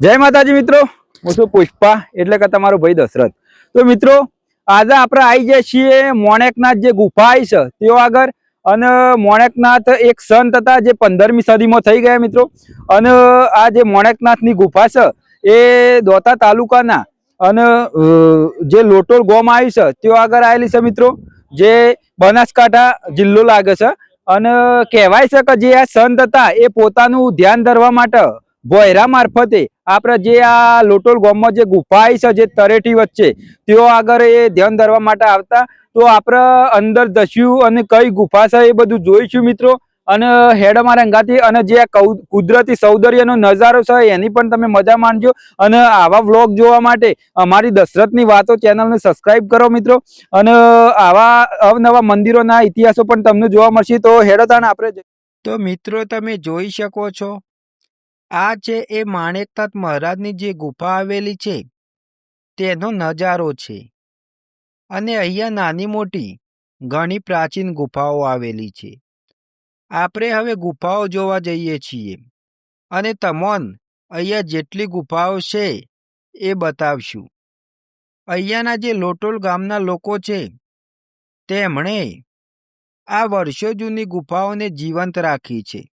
જય માતાજી મિત્રો. હું છું પુષ્પા, એટલે કે તમારો ભાઈ દશરથ. તો મિત્રો, આજે આપણે આવી જઈએ છીએ મોણેકનાથ જે ગુફા આવી છે, તેઓ આગળ. અને મોણેકનાથ એક સંત હતા જે પંદરમી સદીમાં થઈ ગયા મિત્રો. અને આ જે મોણેકનાથની ગુફા છે, એ દોતા તાલુકાના. અને જે લોટોલ ગોમ આવી છે, તેઓ આગળ આવેલી છે મિત્રો. જે બનાસકાંઠા જિલ્લો લાગે છે. અને કહેવાય છે કે જે આ સંત હતા, એ પોતાનું ધ્યાન ધરવા માટે ભોયરા મારફતે આપણે જે આ લોટોલ ગામમાં જે ગુફા છે, જે તરેટી વચ્ચે, તેઓ આગળ એ ધ્યાન ધરવા માટે આવતા. તો આપણે અંદર દસ્યું અને કઈ ગુફા છે એ બધું જોઈશું મિત્રો. અને હેડ અમારા અંગાથી અને જે આ કુદરતી સૌંદર્યનો નજારો છે, એની પણ તમે મજા માણજો. અને આવા વ્લોગ જોવા માટે અમારી દશરથની વાતો ચેનલને સબસ્ક્રાઈબ કરો મિત્રો. અને આવા અવનવા મંદિરોના ઇતિહાસો પણ તમને જોવા મળશે. તો હેડતાને આપણે તો મિત્રો તમે જોઈ શકો છો આ છે એ માણેકનાથ મહારાજની જે ગુફા આવેલી છે, તેનો નજારો છે. અને અહીંયા નાની મોટી ઘણી પ્રાચીન ગુફાઓ આવેલી છે. આપણે હવે ગુફાઓ જોવા જઈએ છીએ અને તમોન અહીંયા જેટલી ગુફાઓ છે એ બતાવશું. અહીંયાના જે લોટોલ ગામના લોકો છે, તેમણે આ વર્ષો જૂની ગુફાઓને જીવંત રાખી છે.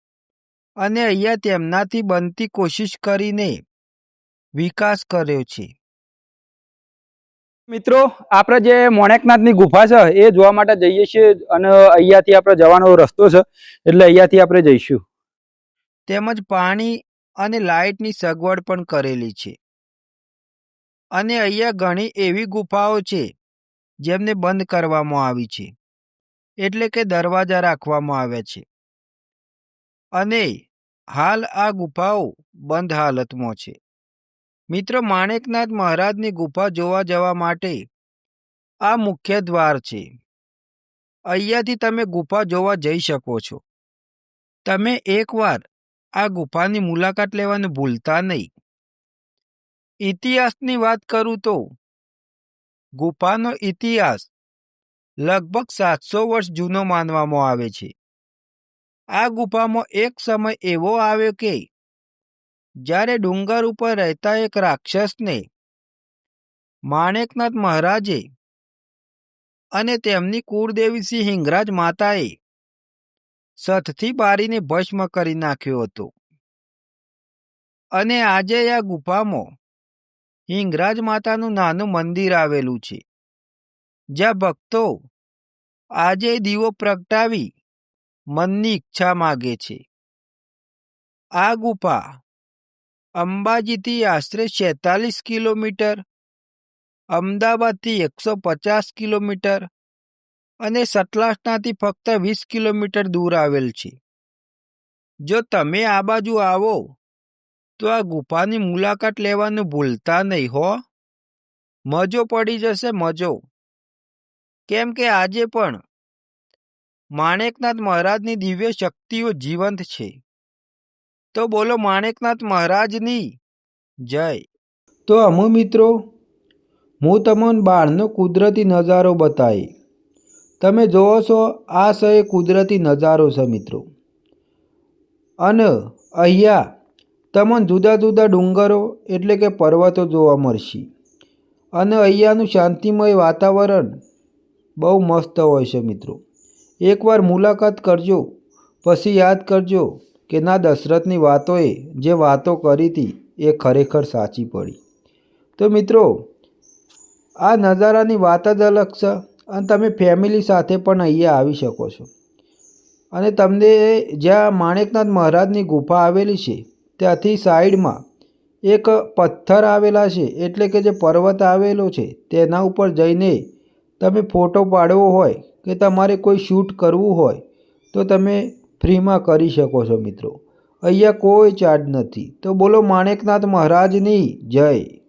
અને અહીંયા તેમનાથી બનતી કોશિશ કરીને વિકાસ કર્યો છે. મિત્રો આપણે જે મોણેકનાથની ગુફા છે એ જોવા માટે જઈએ છીએ અને અહીંયાથી આપણે જવાનો રસ્તો છે એટલે અહીંયાથી આપણે જઈશું. તેમજ પાણી અને લાઇટની સગવડ પણ કરેલી છે. અને અહીંયા ઘણી એવી ગુફાઓ છે જેમને બંધ કરવામાં આવી છે. એટલે કે દરવાજા રાખવામાં આવ્યા છે. અને હાલ આ ગુફાઓ બંધ હાલતમાં છે. મિત્રો માણેકનાથ મહારાજની ગુફા જોવા જવા માટે આ મુખ્ય દ્વાર છે. અહીંયાથી તમે ગુફા જોવા જઈ શકો છો. તમે એકવાર આ ગુફાની મુલાકાત લેવાનું ભૂલતા નહીં. ઇતિહાસની વાત કરું તો ગુફાનો ઇતિહાસ લગભગ સાતસો વર્ષ જૂનો માનવામાં આવે છે. આ ગુફામાં એક સમય એવો આવ્યો કે જ્યારે ડુંગર ઉપર રહેતા એક રાક્ષસને માણેકનાથ મહારાજે અને તેમની કુળદેવી સિંહ હિંગરાજ માતાએ સથથી બારીને ભસ્મ કરી નાખ્યો હતો. અને આજે આ ગુફામાં હિંગરાજ માતાનું નાનું મંદિર આવેલું છે. જ્યાં ભક્તો આજે દીવો પ્રગટાવી મનની ઈચ્છા માગે છે. આ ગુફા અંબાજીથી આશરે છેતાલીસ કિલોમીટર, અમદાવાદથી એકસો પચાસ કિલોમીટર અને સતલાસનાથી ફક્ત વીસ કિલોમીટર દૂર આવેલ છે. જો તમે આ બાજુ આવો, તો આ ગુફાની મુલાકાત લેવાનું ભૂલતા નહીં હો. મજો પડી જશે, મજો. કેમ કે આજે પણ માણેકનાથ મહારાજની દિવ્ય શક્તિઓ જીવંત છે. તો બોલો માણેકનાથ મહારાજની જય. તો અમુ મિત્રો, હું તમને બહારનો કુદરતી નજારો બતાવી. તમે જોવો છો, આ સહે કુદરતી નજારો છે મિત્રો. અને અહીંયા તમને જુદા જુદા ડુંગરો એટલે કે પર્વતો જોવા મળશે. અને અહીંયાનું શાંતિમય વાતાવરણ બહુ મસ્ત હોય છે મિત્રો. એકવાર મુલાકાત કરજો. પછી યાદ કરજો કે ના દશરથની વાતોએ જે વાતો કરી હતી એ ખરેખર સાચી પડી. તો મિત્રો, આ નજારાની વાત જ અલગ છે અને તમે ફેમિલી સાથે પણ અહીંયા આવી શકો છો. અને તમને જ્યાં માણેકનાથ મહારાજની ગુફા આવેલી છે, ત્યાંથી સાઈડમાં એક પથ્થર આવેલા છે, એટલે કે જે પર્વત આવેલો છે, તેના ઉપર જઈને તમે ફોટો પાડવો હોય કે તમારે કોઈ શૂટ કરવું હોય, તો તમે ફ્રીમાં કરી શકો છો મિત્રો. અહીંયા કોઈ ચાર્જ નથી. તો બોલો માણેકનાથ મહારાજની જય.